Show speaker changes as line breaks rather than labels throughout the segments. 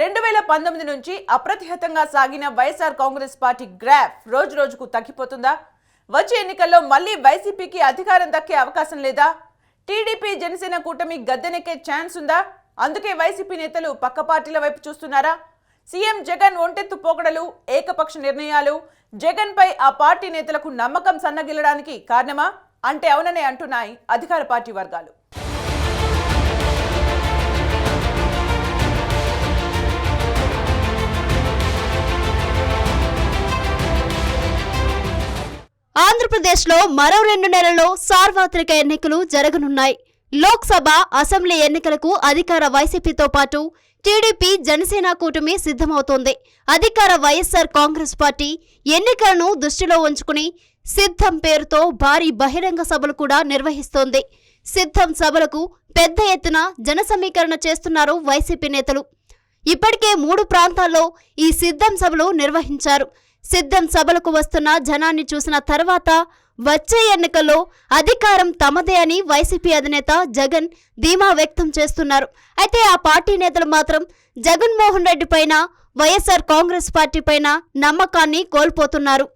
రెండు వేల పంతొమ్మిది నుంచి అప్రతిహతంగా సాగిన వైఎస్ఆర్ కాంగ్రెస్ పార్టీ గ్రాఫ్ రోజు రోజుకు తగ్గిపోతుందా? వచ్చే ఎన్నికల్లో మళ్ళీ వైసీపీకి అధికారం దక్కే అవకాశం లేదా? టీడీపీ జనసేన కూటమి గద్దెనెక్కే ఛాన్స్ ఉందా? అందుకే వైసీపీ నేతలు పక్క పార్టీల వైపు చూస్తున్నారా? సీఎం జగన్ ఒంటెత్తు పోకడలు ఏకపక్ష నిర్ణయాలు జగన్ పై ఆ పార్టీ నేతలకు నమ్మకం సన్నగిల్లడానికి కారణమా? అంటే అవుననే అంటున్నాయి అధికార పార్టీ వర్గాలు.
ఆంధ్రప్రదేశ్లో మరో రెండు నెలల్లో సార్వత్రిక ఎన్నికలు జరగనున్నాయి. లోక్సభ అసెంబ్లీ ఎన్నికలకు అధికార వైసీపీతో పాటు టీడీపీ జనసేన కూటమి సిద్ధమవుతోంది. అధికార వైఎస్సార్ కాంగ్రెస్ పార్టీ ఎన్నికలను దృష్టిలో ఉంచుకుని సిద్ధం పేరుతో భారీ బహిరంగ సభలు కూడా నిర్వహిస్తోంది. సిద్ధం సభలకు పెద్ద ఎత్తున జన సమీకరణ చేస్తున్నారు వైసీపీ నేతలు. ఇప్పటికే మూడు ప్రాంతాల్లో ఈ సిద్ధం సభలు నిర్వహించారు. సిద్ధం సభలకు వస్తున్న జనాన్ని చూసిన తర్వాత వచ్చే ఎన్నికల్లో అధికారం తమదే అని వైసీపీ అధినేత జగన్ ధీమా వ్యక్తం చేస్తున్నారు. అయితే ఆ పార్టీ నేతలు మాత్రం జగన్మోహన్ రెడ్డి పైన వైఎస్ఆర్ కాంగ్రెస్ పార్టీ పైన నమ్మకాన్ని కోల్పోతున్నారు.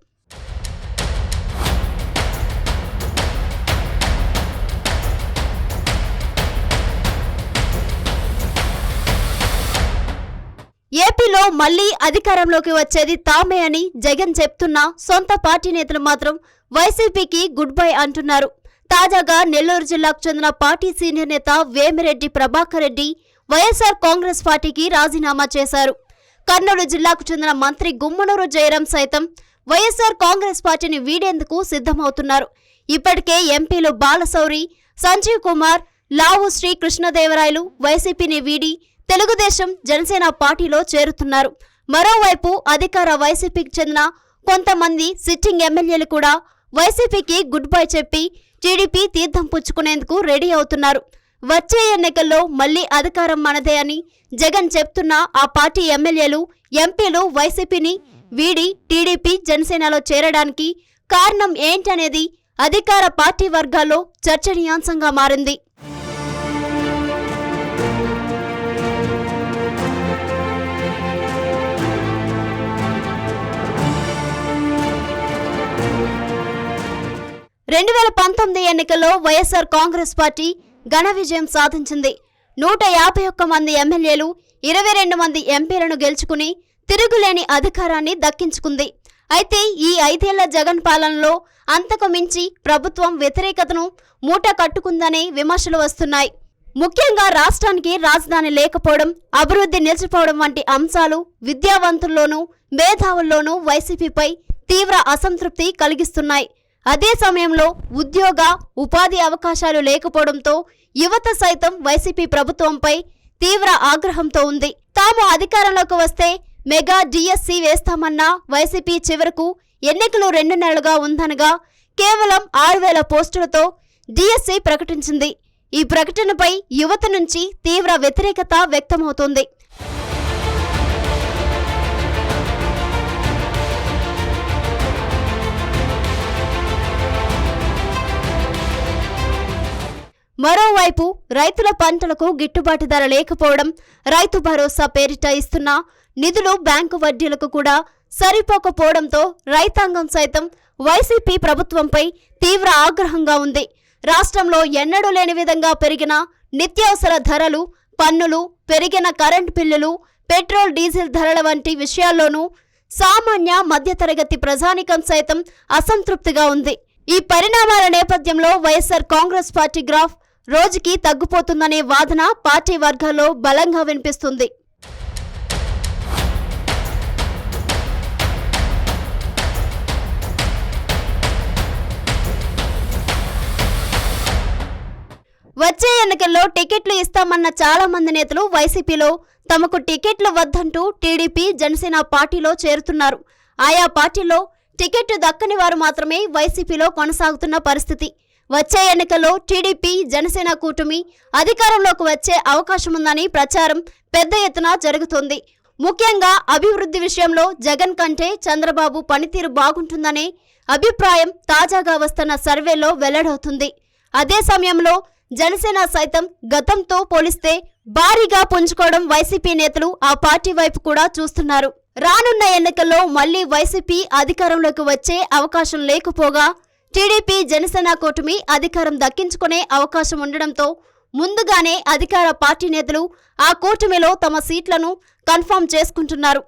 ఏపీలో మళ్ళీ అధికారంలోకి వచ్చేది తామే అని జగన్ చెప్తున్నా సొంత పార్టీ నేతలు మాత్రం వైసీపీకి గుడ్ బై అంటున్నారు. తాజాగా నెల్లూరు జిల్లాకు చెందిన పార్టీ సీనియర్ నేత వేమిరెడ్డి ప్రభాకర్ రెడ్డి వైఎస్ఆర్ కాంగ్రెస్ పార్టీకి రాజీనామా చేశారు. కర్నూలు జిల్లాకు చెందిన మంత్రి గుమ్మనూరు జయరాం సైతం వైఎస్ఆర్ కాంగ్రెస్ పార్టీని వీడేందుకు సిద్ధమవుతున్నారు. ఇప్పటికే ఎంపీలు బాలశౌరి సంజీవ్ కుమార్ లావు శ్రీ కృష్ణదేవరాయలు వైసీపీని వీడి తెలుగుదేశం జనసేన పార్టీలో చేరుతున్నారు. మరోవైపు అధికార వైసీపీకి చెందిన కొంతమంది సిట్టింగ్ ఎమ్మెల్యేలు కూడా వైసీపీకి గుడ్ బై చెప్పి టీడీపీ తీర్థం పుచ్చుకునేందుకు రెడీ అవుతున్నారు. వచ్చే ఎన్నికల్లో మళ్ళీ అధికారం మనదే అని జగన్ చెప్తున్న ఆ పార్టీ ఎమ్మెల్యేలు ఎంపీలు వైసీపీని వీడి టీడీపీ జనసేనలో చేరడానికి కారణం ఏంటనేది అధికార పార్టీ వర్గాల్లో చర్చనీయాంశంగా మారింది. రెండు వేల పంతొమ్మిది ఎన్నికల్లో వైఎస్ఆర్ కాంగ్రెస్ పార్టీ ఘన విజయం సాధించింది. నూట యాభై ఒక్క మంది ఎమ్మెల్యేలు ఇరవై రెండు మంది ఎంపీలను గెలుచుకుని తిరుగులేని అధికారాన్ని దక్కించుకుంది. అయితే ఈ ఐదేళ్ళ జగన్ పాలనలో అంతకు మించి ప్రభుత్వం వ్యతిరేకతను మూట కట్టుకుందనే విమర్శలు వస్తున్నాయి. ముఖ్యంగా రాష్ట్రానికి రాజధాని లేకపోవడం అభివృద్ధి నిలిచిపోవడం వంటి అంశాలు విద్యావంతుల్లోనూ మేధావుల్లోనూ వైసీపీపై తీవ్ర అసంతృప్తి కలిగిస్తున్నాయి. అదే సమయంలో ఉద్యోగ ఉపాధి అవకాశాలు లేకపోవడంతో యువత సైతం వైసీపీ ప్రభుత్వంపై తీవ్ర ఆగ్రహంతో ఉంది. తాము అధికారంలోకి వస్తే మెగా డిఎస్సి వేస్తామన్న వైసీపీ చివరకు ఎన్నికలు రెండు నెలలుగా ఉందనగా కేవలం ఆరు వేల పోస్టులతో డిఎస్సి ప్రకటించింది. ఈ ప్రకటనపై యువత నుంచి తీవ్ర వ్యతిరేకత వ్యక్తమవుతోంది. మరోవైపు రైతుల పంటలకు గిట్టుబాటు ధర లేకపోవడం రైతు భరోసా పేరిట ఇస్తున్న నిధులు బ్యాంకు వడ్డీలకు కూడా సరిపోకపోవడంతో రైతాంగం సైతం వైసీపీ ప్రభుత్వంపై తీవ్ర ఆగ్రహంగా ఉంది. రాష్ట్రంలో ఎన్నడూ లేని విధంగా పెరిగిన నిత్యావసర ధరలు పన్నులు పెరిగిన కరెంట్ బిల్లులు పెట్రోల్ డీజిల్ ధరల వంటి విషయాల్లోనూ సామాన్య మధ్యతరగతి ప్రజానికం సైతం అసంతృప్తిగా ఉంది. ఈ పరిణామాల నేపథ్యంలో వైఎస్సార్ కాంగ్రెస్ పార్టీ గ్రాఫ్ రోజుకి తగ్గిపోతుందనే వాదన పార్టీ వర్గాల్లో బలంగా వినిపిస్తుంది. వచ్చే ఎన్నికల్లో టికెట్లు ఇస్తామన్న చాలా మంది నేతలు వైసీపీలో తమకు టికెట్లు వద్దంటూ టీడీపీ జనసేన పార్టీలో చేరుతున్నారు. ఆయా పార్టీలో టికెట్ దక్కని వారు మాత్రమే వైసీపీలో కొనసాగుతున్న పరిస్థితి. వచ్చే ఎన్నికల్లో టీడీపీ జనసేన కూటమి అధికారంలోకి వచ్చే అవకాశముందని ప్రచారం పెద్ద ఎత్తున జరుగుతోంది. ముఖ్యంగా అభివృద్ధి విషయంలో జగన్ కంటే చంద్రబాబు పనితీరు బాగుంటుందనే అభిప్రాయం తాజాగా వస్తున్న సర్వేలో వెల్లడవుతుంది. అదే సమయంలో జనసేన సైతం గతంతో పోలిస్తే భారీగా పుంజుకోవడం వైసీపీ నేతలు ఆ పార్టీ వైపు కూడా చూస్తున్నారు. రానున్న ఎన్నికల్లో మళ్ళీ వైసీపీ అధికారంలోకి వచ్చే అవకాశం లేకపోగా టీడీపీ జనసేన కూటమి అధికారం దక్కించుకునే అవకాశం ఉండడంతో ముందుగానే అధికార పార్టీ నేతలు ఆ కూటమిలో తమ సీట్లను కన్ఫర్మ్ చేసుకుంటున్నారు.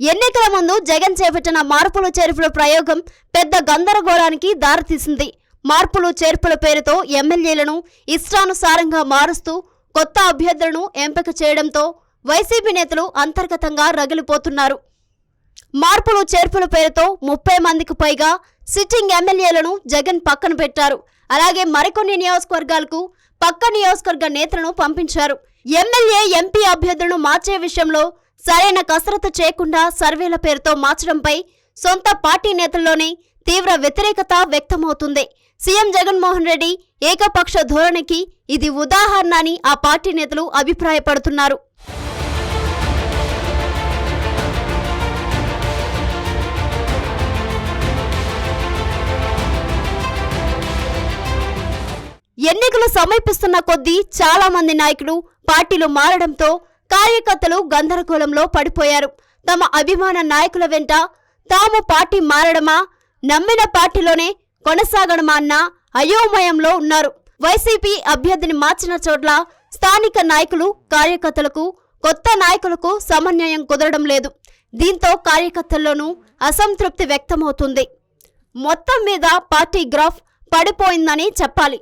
ఎన్నికల ముందు జగన్ చేపట్టిన మార్పులు చేర్పుల ప్రయోగం పెద్ద గందరగోళానికి దారితీసింది. మార్పులు చేర్పుల పేరుతో ఎమ్మెల్యేలను ఇష్టానుసారంగా మారుస్తూ కొత్త అభ్యర్థులను ఎంపిక చేయడంతో వైసీపీ నేతలు అంతర్గతంగా రగిలిపోతున్నారు. మార్పులు చేర్పుల పేరుతో ముప్పై మందికి పైగా సిట్టింగ్ ఎమ్మెల్యేలను జగన్ పక్కన పెట్టారు. అలాగే మరికొన్ని నియోజకవర్గాలకు పక్క నియోజకవర్గ నేతలను పంపించారు. ఎమ్మెల్యే ఎంపీ అభ్యర్థులను మార్చే విషయంలో సరైన కసరత్తు చేయకుండా సర్వేల పేరుతో మార్చడంపై సొంత పార్టీ నేతల్లోనే తీవ్ర వ్యతిరేకత వ్యక్తమవుతుంది. సీఎం జగన్మోహన్ రెడ్డి ఏకపక్ష ధోరణికి ఇది ఉదాహరణ అని ఆ పార్టీ నేతలు అభిప్రాయపడుతున్నారు. ఎన్నికలు సమీపిస్తున్న కొద్దీ చాలా మంది నాయకులు పార్టీలు మారడంతో కార్యకర్తలు గందరగోళంలో పడిపోయారు. తమ అభిమాన నాయకుల వెంట తాము పార్టీ మారడమా? నమ్మిన పార్టీలోనే కొనసాగడమా అన్న అయోమయంలో ఉన్నారు. వైసీపీ అభ్యర్థిని మార్చిన చోట్ల స్థానిక నాయకులు కార్యకర్తలకు కొత్త నాయకులకు సమన్వయం కుదరడం లేదు. దీంతో కార్యకర్తల్లోనూ అసంతృప్తి వ్యక్తమవుతుంది. మొత్తం మీద పార్టీ గ్రాఫ్ పడిపోయిందని చెప్పాలి.